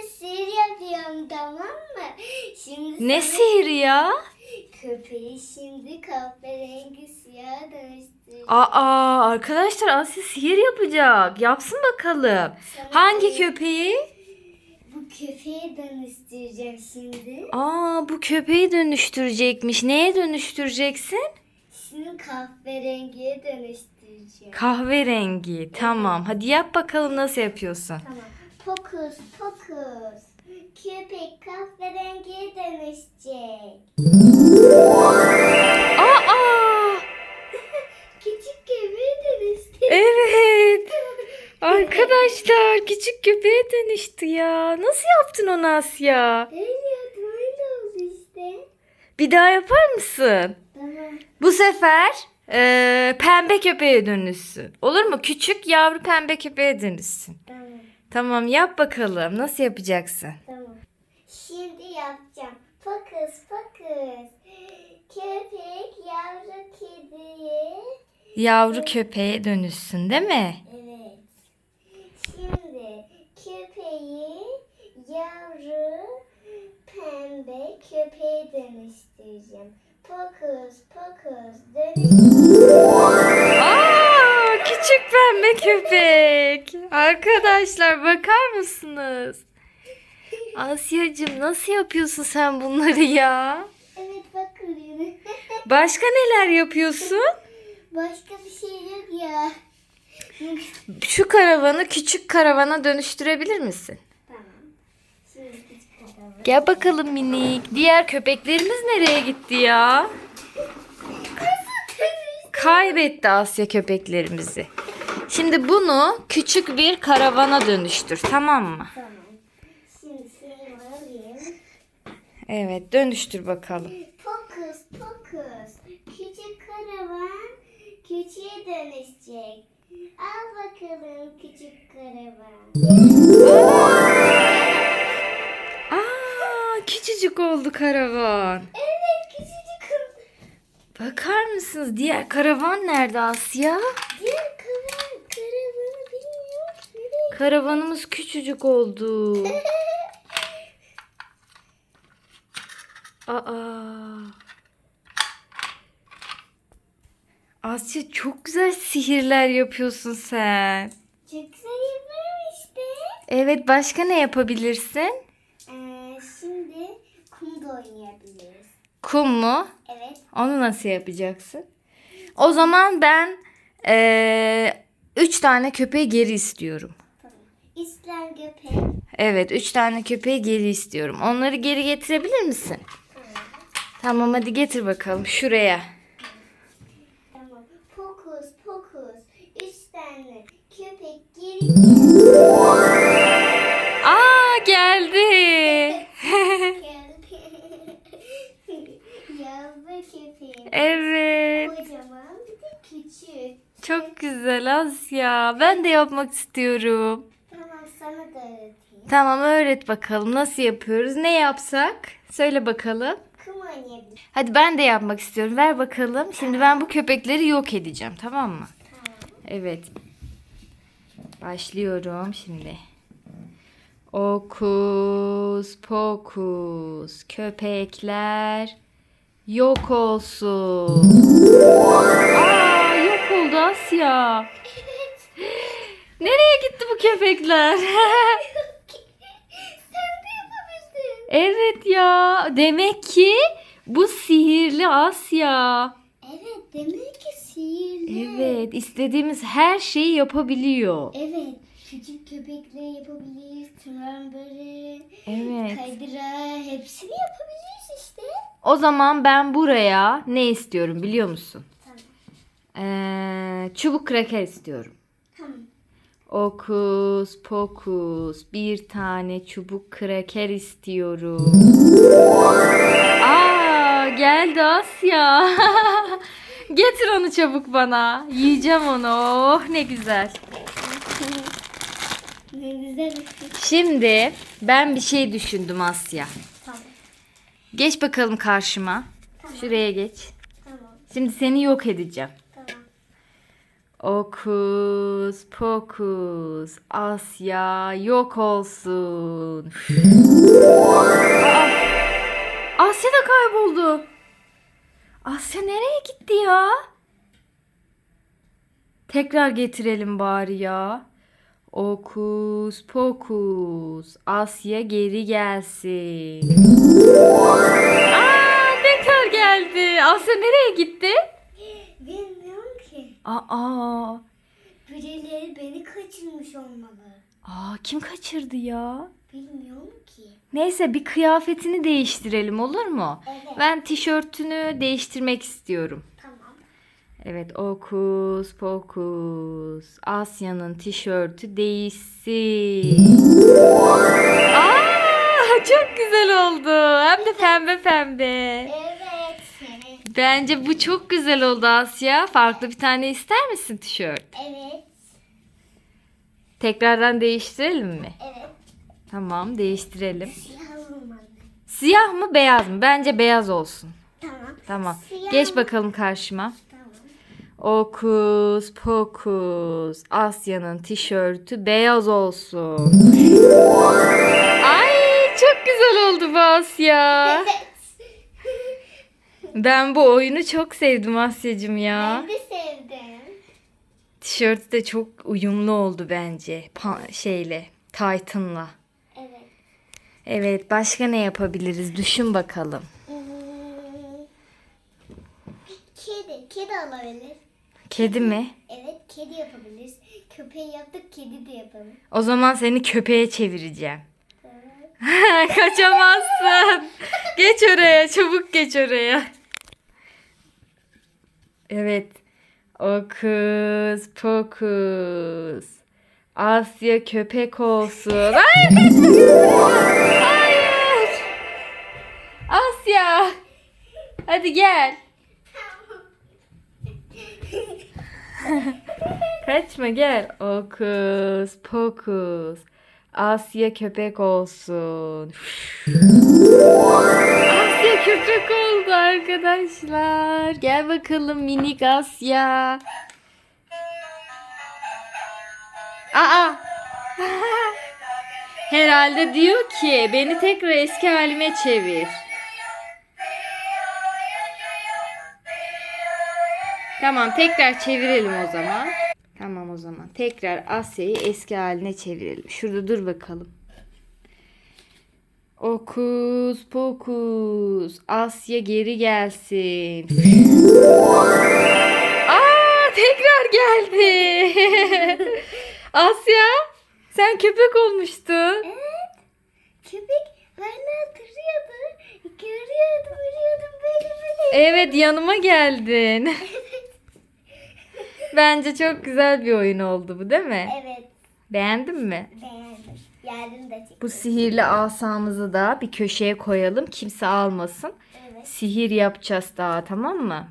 şimdi sihir yapıyorum tamam mı? Şimdi Ne sana ya? Köpeği şimdi kahverengi siyah dönüştüreceğim. Aa arkadaşlar Asya sihir yapacak. Yapsın bakalım. Hangi köpeği? Bu köpeği dönüştüreceğim şimdi. Aa bu köpeği dönüştürecekmiş. Neye dönüştüreceksin? Şimdi kahverengiye dönüştüreceğim. Kahverengi. Tamam. Hadi yap bakalım nasıl yapıyorsun. Tamam. Fokus fokus. Köpek kahverengiye dönüşecek. Aa! Küçük köpeğe dönüştü. Evet. Arkadaşlar küçük köpeğe dönüştü ya. Nasıl yaptın onu Asya? Yaptım öyle oldu işte. Bir daha yapar mısın? Tamam. Bu sefer eee, pembe köpeğe dönüşsün. Olur mu? Küçük yavru pembe köpeğe dönüşsün. Tamam. Tamam yap bakalım. Nasıl yapacaksın? Tamam. Şimdi yapacağım. Fokus fokus. Köpek yavru kediye. Yavru köpeğe dönüşsün değil mi? Evet. Şimdi köpeği yavru pembe köpeğe dönüştüreceğim. Fokus fokus dönüş. Aa, küçük pembe köpek. Arkadaşlar bakar mısınız? Asyacığım nasıl yapıyorsun sen bunları ya? Evet bakın yine. Başka neler yapıyorsun? Başka bir şey yok ya. Şu karavanı küçük karavana dönüştürebilir misin? tamam. Şimdi küçük adamı. Gel bakalım minik. Diğer köpeklerimiz nereye gitti ya? Kaybetti Asya köpeklerimizi. Şimdi bunu küçük bir karavana dönüştür tamam mı? Tamam. Şimdi seni alayım. Evet dönüştür bakalım. Fokus fokus. Küçük karavan küçüğe dönüşecek. Al bakalım küçük karavan. Aa, küçücük oldu karavan. Evet küçücük. Bakar mısınız diğer karavan nerede Asya? Diğer karavan karavanı bilmiyorum. Nereye? Karavanımız küçücük oldu. Aa. Asya çok güzel sihirler yapıyorsun sen. Çok güzel yapıyorum işte. Evet başka ne yapabilirsin? Ee, şimdi kum da oynayabiliriz. Kum mu? Evet. Onu nasıl yapacaksın? O zaman ben eee, üç tane köpeği geri istiyorum. İslam köpek. Evet üç tane köpeği geri istiyorum. Onları geri getirebilir misin? Tamam hadi getir bakalım şuraya. Tamam. Fokus fokus. Üç tane köpek geri Aa geldi. geldi. Yavru köpeğim. evet. Kocaman bir de küçük. Çok güzel Asya. Ben de yapmak istiyorum. Tamam öğreteyim. Tamam öğret bakalım nasıl yapıyoruz? Ne yapsak? Söyle bakalım. Kum. Hadi ben de yapmak istiyorum. Ver bakalım. Şimdi ben bu köpekleri yok edeceğim. Tamam mı? Evet. Başlıyorum şimdi. Okus pokus köpekler yok olsun. Aa yok oldu Asya. Köpekler? Sen de yapabilirsin. evet ya. Demek ki bu sihirli Asya. Evet demek ki sihirli. Evet, istediğimiz her şeyi yapabiliyor. Evet. Küçük köpekle yapabiliriz. Tırman böreği. Evet. Kaydıra hepsini yapabiliriz işte. O zaman ben buraya ne istiyorum biliyor musun? Tamam. Ee, çubuk kraker istiyorum. Tamam. Okus pokus bir tane çubuk kraker istiyorum. Aa geldi Asya. Getir onu çabuk bana. Yiyeceğim onu. Oh ne güzel. Ne güzel. Şimdi ben bir şey düşündüm Asya. Tamam. Geç bakalım karşıma. Şuraya geç. Tamam. Şimdi seni yok edeceğim. Okus pokus Asya yok olsun. Aa, Asya da kayboldu. Asya nereye gitti ya? Tekrar getirelim bari ya. Okus pokus Asya geri gelsin. Aa tekrar geldi. Asya nereye gitti? Aa, Birileri beni kaçırmış olmalı. aa kim kaçırdı ya? Bilmiyorum ki. Neyse bir kıyafetini değiştirelim olur mu? Evet. Ben tişörtünü değiştirmek istiyorum. Tamam. Evet okus pokus Asya'nın tişörtü değişsin. Aa, çok güzel oldu. Hem de pembe pembe. Evet. Bence bu çok güzel oldu Asya. Farklı bir tane ister misin tişört? Evet. Tekrardan değiştirelim mi? Evet. Tamam değiştirelim. Siyah mı beyaz mı? Bence beyaz olsun. Tamam. Tamam. Siyah Geç mı? bakalım karşıma. Tamam. Okus pokus Asya'nın tişörtü beyaz olsun. Ay çok güzel oldu bu Asya. Evet. Ben bu oyunu çok sevdim Asya'cım ya. Ben de sevdim. Tişört de çok uyumlu oldu bence. Pa- şeyle, Titan'la. Evet. Evet, başka ne yapabiliriz? Düşün bakalım. Hmm. Kedi. Kedi olabilir. Kedi mi? Evet kedi yapabiliriz. Köpeği yaptık kedi de yapalım. O zaman seni köpeğe çevireceğim. Kaçamazsın. geç oraya, çabuk geç oraya. Evet. Okus pokus. Asya köpek olsun. Hayır. Hayır. Asya. Hadi gel. Kaçma gel. Okus pokus. Asya köpek olsun. Asya köpek oldu arkadaşlar. Gel bakalım minik Asya. Aa. Herhalde diyor ki beni tekrar eski halime çevir. Tamam tekrar çevirelim o zaman. Tamam o zaman. Tekrar Asya'yı eski haline çevirelim. Şurada dur bakalım. Okus pokus. Asya geri gelsin. Aa tekrar geldi. Asya sen köpek olmuştun. Evet. Köpek benden hatırlıyordu. Görüyordum, görüyordum böyle böyle. Evet yanıma geldin. Bence çok güzel bir oyun oldu bu değil mi? Evet. Beğendin mi? Beğendim. Yardım da çek. Bu sihirli asamızı da bir köşeye koyalım. Kimse almasın. Evet. Sihir yapacağız daha tamam mı?